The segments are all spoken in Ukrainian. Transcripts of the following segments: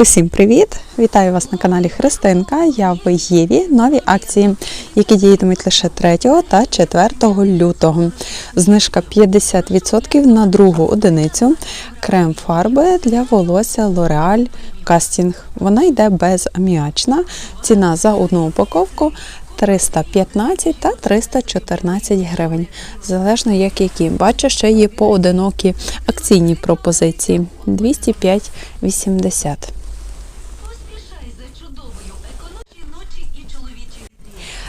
Усім привіт! Вітаю вас на каналі Христинка. Я в Єві. Нові акції, які діятимуть лише 3 та 4 лютого. Знижка 50% на другу одиницю. Крем фарби для волосся L'Oreal Casting. Вона йде безаміачна. Ціна за одну упаковку 315 та 314 гривень. Залежно як які. Бачу, ще є поодинокі акційні пропозиції 205,80.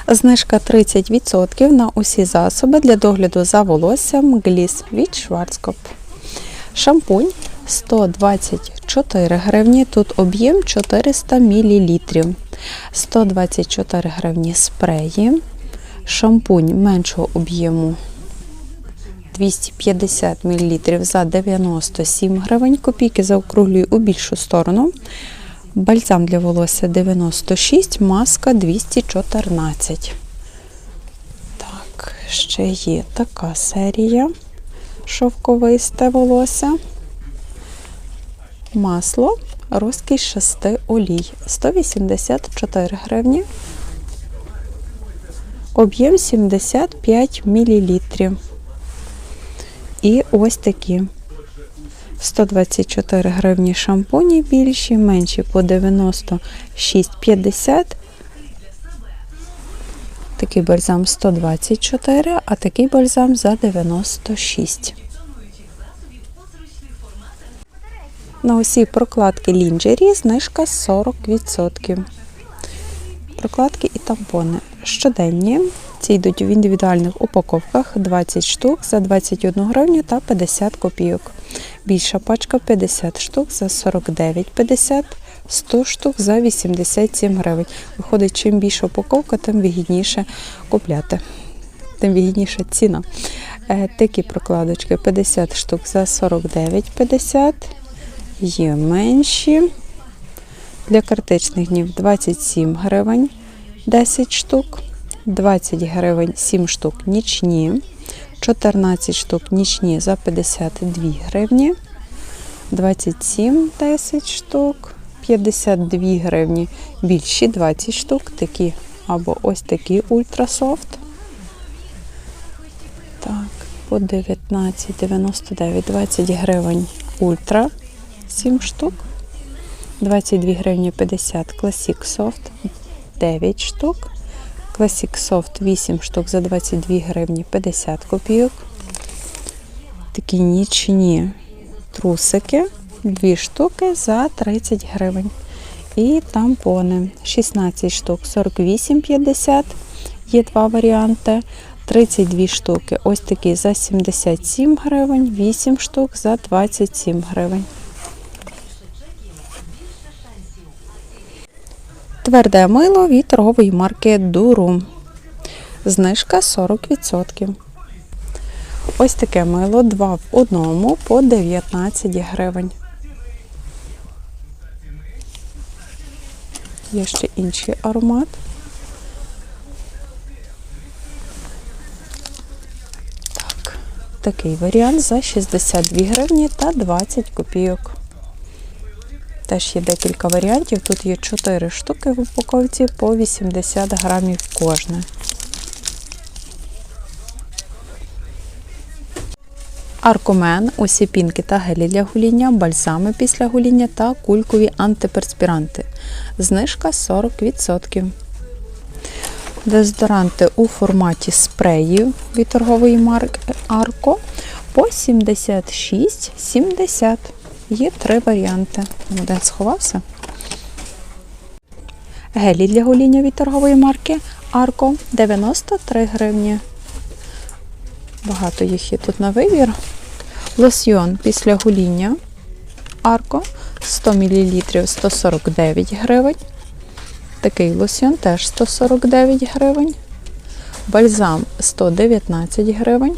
Знижка 30% на усі засоби для догляду за волоссям Гліс від Шварцкоп. Шампунь 124 гривні, тут об'єм 400 мл. 124 гривні спреї. Шампунь меншого об'єму 250 мл за 97 гривень. Копійки заокруглюю у більшу сторону. Бальзам для волосся 96, маска 214. Так, ще є така серія. Шовковисте волосся. Масло. Розкіш 6 олій. 184 гривні. Об'єм 75 мл. І ось такі. 124 гривні шампуні більші, менші по 96,50. Такий бальзам 124, а такий бальзам за 96. На усі прокладки лінджері знижка 40%. Прокладки і тампони щоденні. Ці йдуть в індивідуальних упаковках 20 штук за 21 гривню та 50 копійок. Більша пачка 50 штук за 49,50, 100 штук за 87 гривень. Виходить, чим більша упаковка, тим вигідніше купляти. Тим вигідніша ціна. Е, Такі прокладочки 50 штук за 49,50. Є менші. Для критичних днів 27 гривень 10 штук, 20 гривень 7 штук нічні, 14 штук нічні за 52 гривні, 27 10 штук, 52 гривні більші 20 штук, такі або ось такі ультрасофт. Так, по 19,99, 20 гривень ультра 7 штук. 22 гривні 50 Classic Soft 9 штук. Classic Soft 8 штук за 22 гривні 50 копійок. Такі нічні трусики 2 штуки за 30 гривень. І тампони 16 штук 48,50. Є два варіанти. 32 штуки. Ось такі за 77 гривень, 8 штук за 27 гривень. Тверде мило від торгової марки Дуру. Знижка 40%. Ось таке мило 2 в одному по 19 гривень. Є ще інший аромат. Так, такий варіант за 62 гривні та 20 копійок. Теж є декілька варіантів. Тут є 4 штуки в упаковці по 80 грамів кожне. Аркомен, усі пінки та гелі для гуління, бальзами після гуління та кулькові антиперспіранти. Знижка 40%. Дезодоранти у форматі спреїв від торгової марки Арко по 76,70. Є три варіанти. Один сховався. Гелі для гоління від торгової марки Арко 93 гривні. Багато їх є тут на вибір. Лосьйон після гоління Арко 100 мл 149 гривень. Такий лосьйон теж 149 гривень. Бальзам 119 гривень.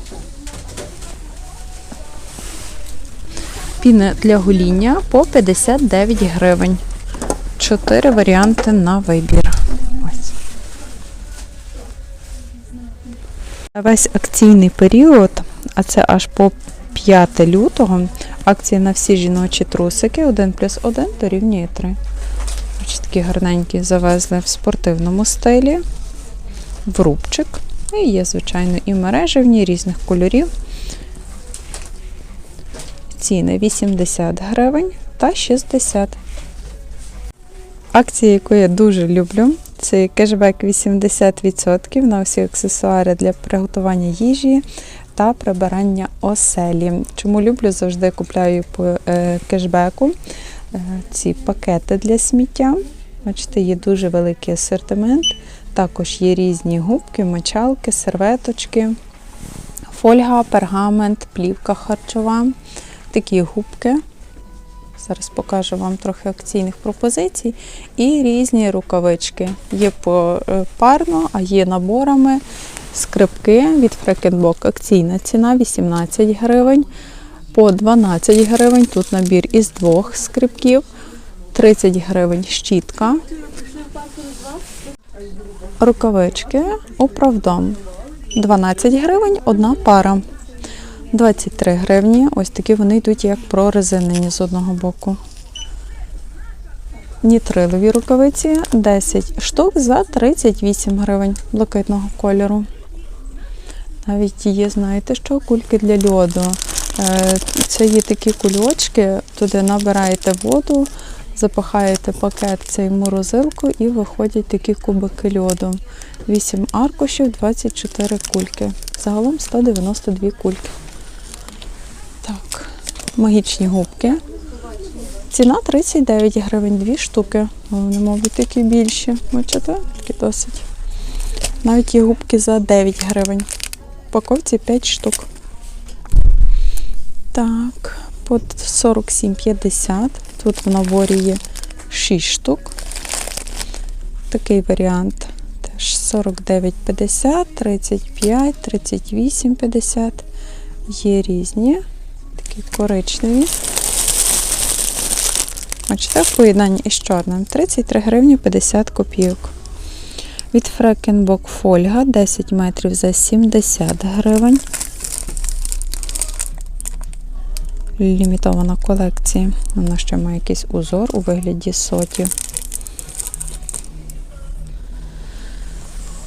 Піни для гоління по 59 гривень. Чотири варіанти на вибір. Ось. Весь акційний період, а це аж по 5 лютого, Акції на всі жіночі трусики 1 плюс 1 дорівнює 3. Ось такі гарненькі завезли в спортивному стилі, в рубчик. І є, звичайно, і мережевні різних кольорів. Ціни 80 гривень та 60. Акція, яку я дуже люблю, це кешбек 80% на всі аксесуари для приготування їжі та прибирання оселі. Чому люблю, завжди купляю по е, кешбеку е, ці пакети для сміття. Бачите, є дуже великий асортимент. Також є різні губки, мочалки, серветочки, фольга, пергамент, плівка харчова. Такі губки. Зараз покажу вам трохи акційних пропозицій. І різні рукавички. Є е, парно, а є наборами. Скрипки від Фрекенбок. Акційна ціна 18 гривень. По 12 гривень. Тут набір із двох скрипків. 30 гривень щітка. Рукавички управдом. 12 гривень одна пара. 23 гривні. Ось такі вони йдуть як прорезинені з одного боку. Нітрилові рукавиці 10 штук за 38 гривень блакитного кольору. Навіть є, знаєте, що кульки для льоду. Е, Це є такі кульочки, туди набираєте воду, запахаєте пакет цей морозилку і виходять такі кубики льоду. 8 аркушів, 24 кульки. Загалом 192 кульки. Так, магічні губки. Ціна 39 гривень, дві штуки. Вони, мабуть, такі більші. Бачите? Такі досить. Навіть є губки за 9 гривень. В упаковці 5 штук. Так, по 47,50. Тут в наборі є 6 штук. Такий варіант. Теж 49,50, 35, 38,50. Є різні. Такі коричневі. Бачите, в поєднанні із чорним 33 гривні 50 копійок. Від Фрекенбок фольга 10 метрів за 70 гривень. Лімітована колекція. Вона ще має якийсь узор у вигляді соті.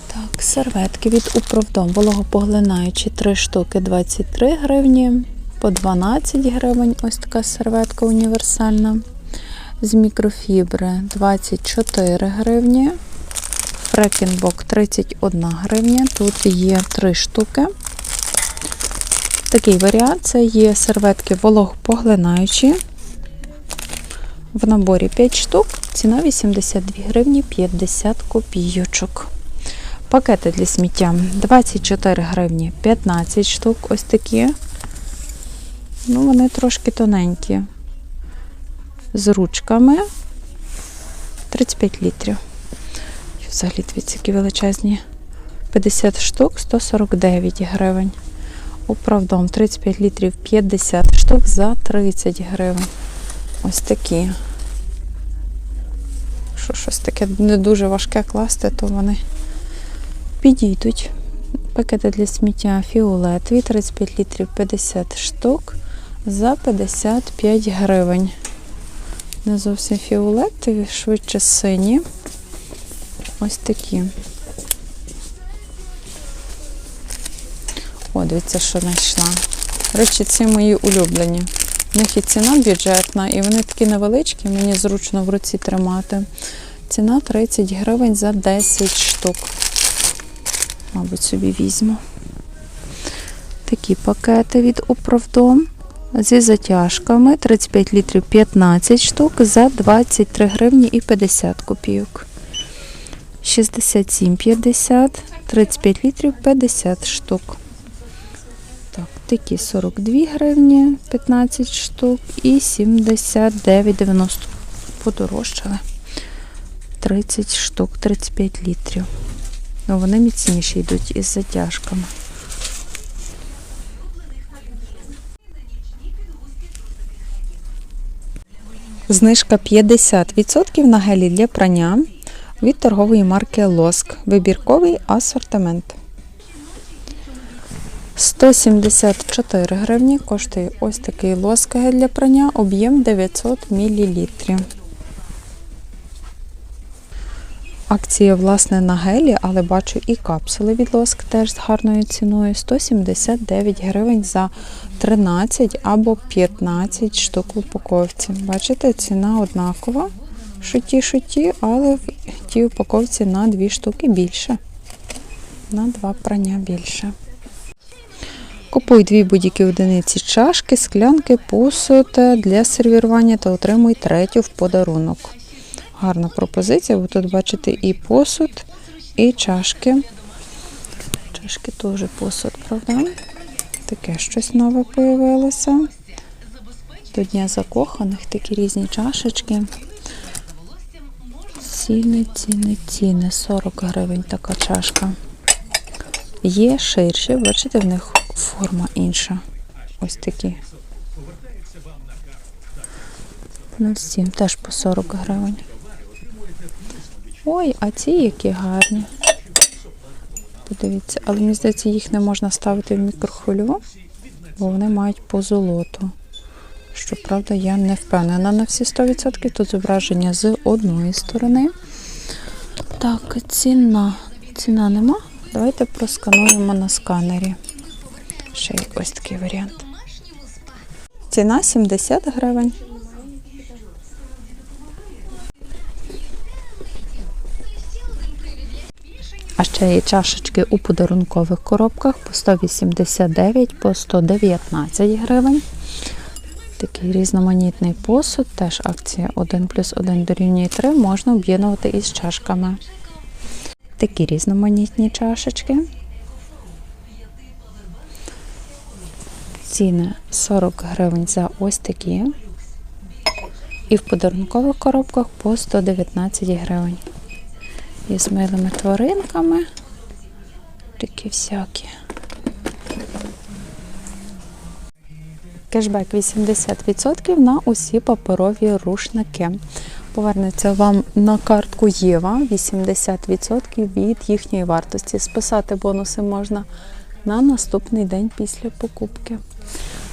Так, серветки від Управдом вологопоглинаючі 3 штуки 23 гривні, по 12 гривень ось така серветка універсальна. З мікрофібри 24 гривні. Фрекенбок 31 гривня. Тут є 3 штуки. Такий варіант це є серветки вологопоглинаючі. В наборі 5 штук, ціна 82 гривні 50 копійочок. Пакети для сміття 24 гривні 15 штук. Ось такі. Ну, вони трошки тоненькі. З ручками 35 літрів. Взагалі дивіться, які величезні. 50 штук 149 гривень. Управдом 35 літрів 50 штук за 30 гривень. Ось такі. Що щось таке не дуже важке класти, то вони підійдуть. Пакети для сміття фіолетові 35 літрів 50 штук за 55 гривень. Не зовсім фіолетові, швидше сині. Ось такі. О, дивіться, що знайшла. Речі, ці мої улюблені. В них і ціна бюджетна, і вони такі невеличкі, мені зручно в руці тримати. Ціна 30 гривень за 10 штук. Мабуть, собі візьму. Такі пакети від Управдом зі затяжками 35 літрів 15 штук за 23 гривні і 50 копійок. 67,50, 35 літрів 50 штук. Так, такі 42 гривні 15 штук і 79,90 подорожчали. 30 штук, 35 літрів. Ну, вони міцніші йдуть із затяжками. Знижка 50% на гелі для прання від торгової марки Лоск. Вибірковий асортимент. 174 гривні коштує ось такий лоскагель для прання, об'єм 900 мл. Акція, власне, на гелі, але бачу і капсули від лоск теж з гарною ціною. 179 гривень за 13 або 15 штук в упаковці. Бачите, ціна однакова. Шуті, шуті, але в тій упаковці на 2 штуки більше. На 2 прання більше. Купуй дві будь-які одиниці чашки, склянки, посуд для сервірування та отримуй третю в подарунок. Гарна пропозиція, бо тут бачите і посуд, і чашки. Чашки теж посуд, правда? Таке щось нове появилося. До Дня закоханих такі різні чашечки. Ціни, ціни, ціни. 40 гривень така чашка. Є ширші, бачите, в них форма інша. Ось такі. 0,7 теж по 40 гривень. Ой, а ці які гарні. Подивіться, але мені здається, їх не можна ставити в мікрохвильову, бо вони мають позолоту. Щоправда, я не впевнена на всі 100%. Тут зображення з одної сторони. Так, ціна. Ціна нема. Давайте проскануємо на сканері. Ще є ось такий варіант. Ціна 70 гривень. Ще чашечки у подарункових коробках по 189, по 119 гривень. Такий різноманітний посуд, теж акція 1 плюс 1 дорівнює 3, можна об'єднувати із чашками. Такі різноманітні чашечки. Ціни 40 гривень за ось такі. І в подарункових коробках по 119 гривень. І з милими тваринками. Такі всякі. Кешбек 80% на усі паперові рушники. Повернеться вам на картку Єва 80% від їхньої вартості. Списати бонуси можна на наступний день після покупки.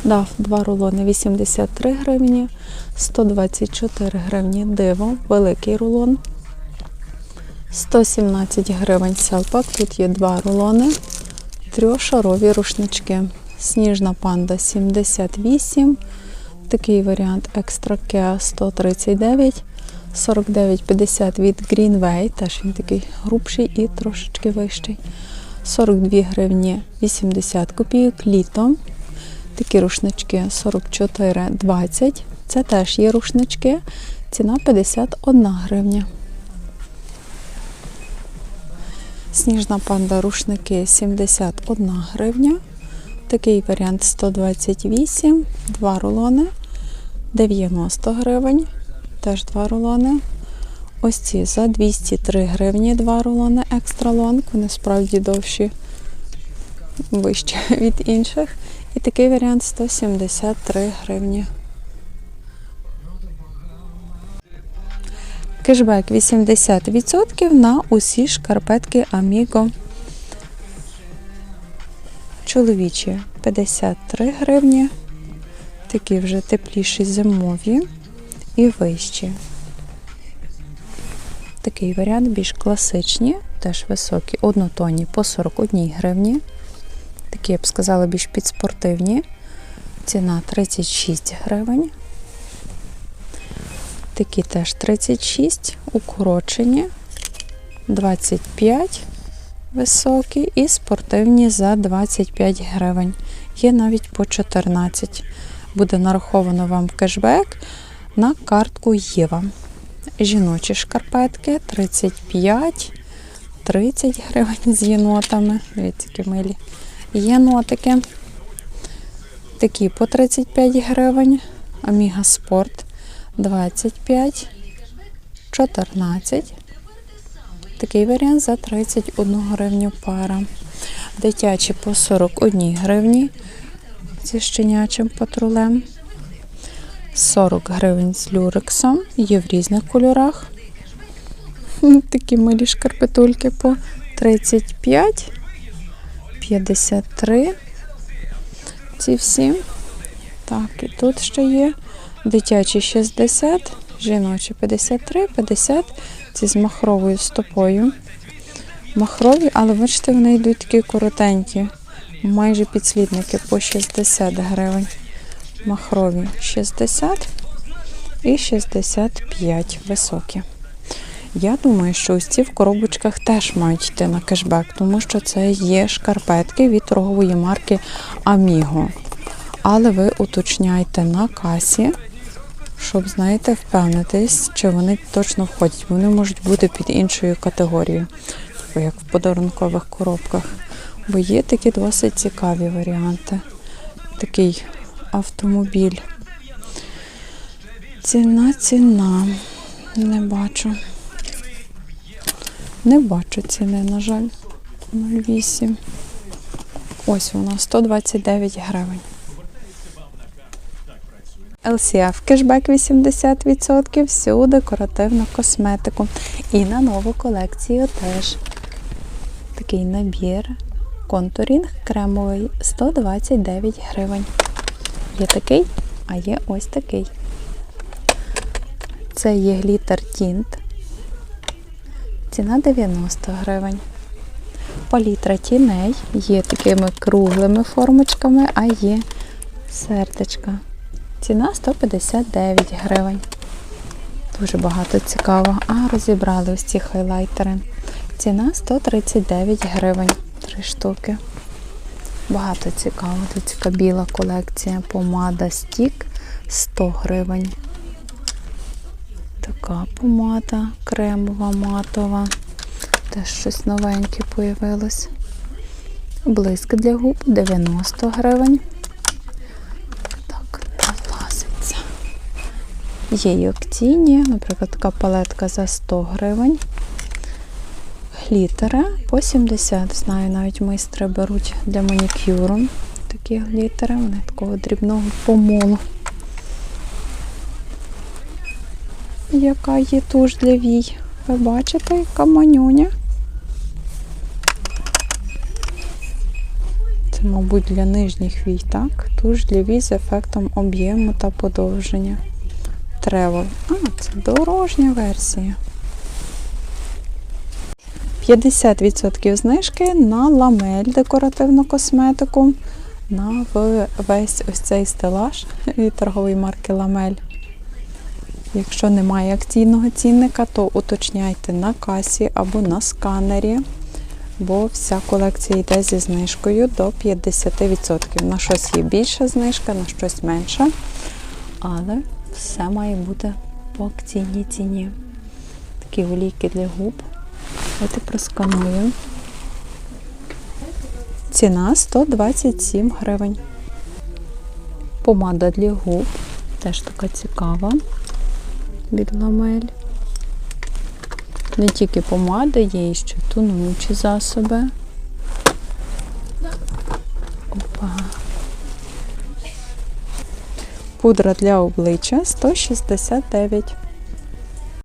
Дав два рулони 83 гривні, 124 гривні диво, великий рулон. 117 гривень селпак. Тут є два рулони, трьошарові рушнички. Сніжна панда 78. Такий варіант екстра Кеа 139. 49,50 від Greenway, теж він такий грубший і трошечки вищий. 42 гривні 80 копійок літом. Такі рушнички 44,20. Це теж є рушнички. Ціна 51 гривня. Сніжна панда рушники 71 гривня. Такий варіант 128, два рулони, 90 гривень, теж два рулони. Ось ці за 203 гривні, два рулони екстра лонг. Вони справді довші, вищі від інших. І такий варіант 173 гривні. Кешбек 80% на усі шкарпетки Amigo. Чоловічі 53 гривні. Такі вже тепліші зимові і вищі. Такий варіант більш класичні, теж високі, однотонні по 41 гривні. Такі, я б сказала, більш підспортивні. Ціна 36 гривень. Такі теж 36, укорочені, 25 високі і спортивні за 25 гривень. Є навіть по 14. Буде нараховано вам кешбек на картку Єва. Жіночі шкарпетки 35, 30 гривень з єнотами. Дивіться, які милі. Єнотики. Такі по 35 гривень. Аміга Спорт 25, 14. Такий варіант за 31 гривню пара. Дитячі по 41 гривні зі щенячим патрулем. 40 гривень з люрексом. Є в різних кольорах. Такі милі шкарпетульки по 35, 53, ці всі. Так, і тут ще є дитячі 60, жіночі 53, 50. Ці з махровою стопою. Махрові, але бачите, вони йдуть такі коротенькі. Майже підслідники по 60 гривень. Махрові 60 і 65 високі. Я думаю, що ось ці в коробочках теж мають йти на кешбек, тому що це є шкарпетки від торгової марки Amigo. Але ви уточняйте на касі, щоб, знаєте, впевнитись, чи вони точно входять. Вони можуть бути під іншою категорією, типу як в подарункових коробках. Бо є такі досить цікаві варіанти. Такий автомобіль. Ціна, ціна. Не бачу. Не бачу ціни, на жаль. 0,8. Ось вона 129 гривень. LCF кешбек 80%, всю декоративну косметику. І на нову колекцію теж такий набір. Контурінг кремовий 129 гривень. Є такий, а є ось такий. Це є глітер тінт. Ціна 90 гривень. Палітра тіней є такими круглими формочками, а є сердечка. Ціна 159 гривень. Дуже багато цікаво. А розібрали ось ці хайлайтери. Ціна 139 гривень. Три штуки. Багато цікаво. Тут така біла колекція. Помада стік 100 гривень. Така помада кремова, матова. Теж щось новеньке появилось. Блиск для губ 90 гривень. Так, не влазиться. Є й акційні, наприклад, така палетка за 100 гривень. Глітери по 70. Знаю, навіть майстри беруть для манікюру такі глітери. Вони такого дрібного помолу. Яка є туш для вій. Ви бачите, яка манюня? Це, мабуть, для нижніх вій, так? Туш для вій з ефектом об'єму та подовження. Тревел. А, це дорожня версія. 50% знижки на ламель декоративну косметику. На весь ось цей стелаж від торгової марки Ламель. Якщо немає акційного цінника, то уточняйте на касі або на сканері, бо вся колекція йде зі знижкою до 50%. На щось є більша знижка, на щось менша. Але все має бути по акційній ціні. Такі олійки для губ. Давайте просканую. Ціна 127 гривень. Помада для губ. Теж така цікава від ламель. Не тільки помада, є і ще тонуючі засоби. Пудра для обличчя 169.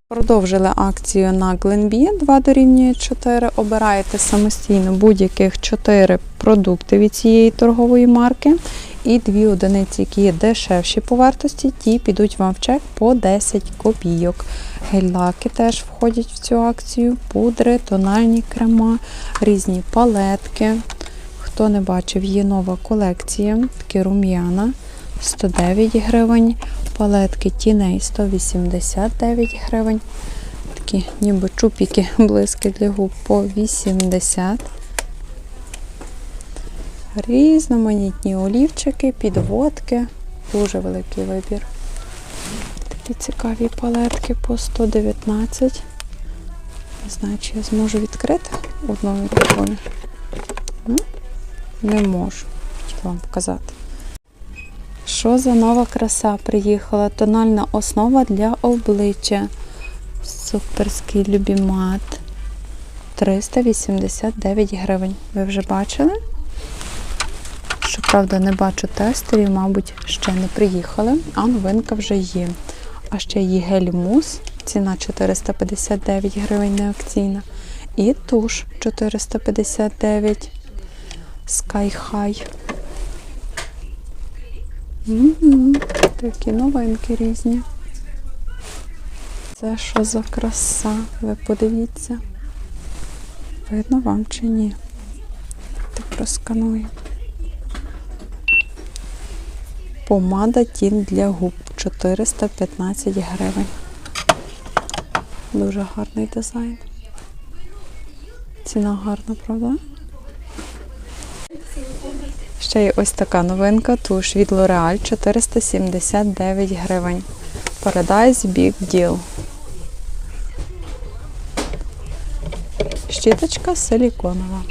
Продовжили акцію на Glenbee 2 дорівнює 4. Обираєте самостійно будь-яких 4 продукти від цієї торгової марки. І дві одиниці, які є дешевші по вартості, ті підуть вам в чек по 10 копійок. Гель-лаки теж входять в цю акцію, пудри, тональні крема, різні палетки. Хто не бачив, є нова колекція, такі рум'яна 109 гривень, палетки тіней 189 гривень. Такі ніби чупіки блиски для губ по 80 Різноманітні олівчики, підводки, дуже великий вибір. Такі цікаві палетки по 119. Не знаю, чи я зможу відкрити одною рукою. Ну, Не можу. Хотіла вам показати. Що за нова краса приїхала? Тональна основа для обличчя. Суперський любімат. 389 гривень. Ви вже бачили? Щоправда, не бачу тестерів, мабуть, ще не приїхали, а новинка вже є. А ще є гель-мус, ціна 459 гривень не акційна. І туш 459 Sky High. Такі новинки різні. Це що за краса? Ви подивіться. Видно вам чи ні? Так просканую. Помада тінь для губ 415 гривень. Дуже гарний дизайн. Ціна гарна, правда? Ще ось така новинка, туш від L'Oreal 479 гривень. Paradise Big Deal. Щіточка силіконова.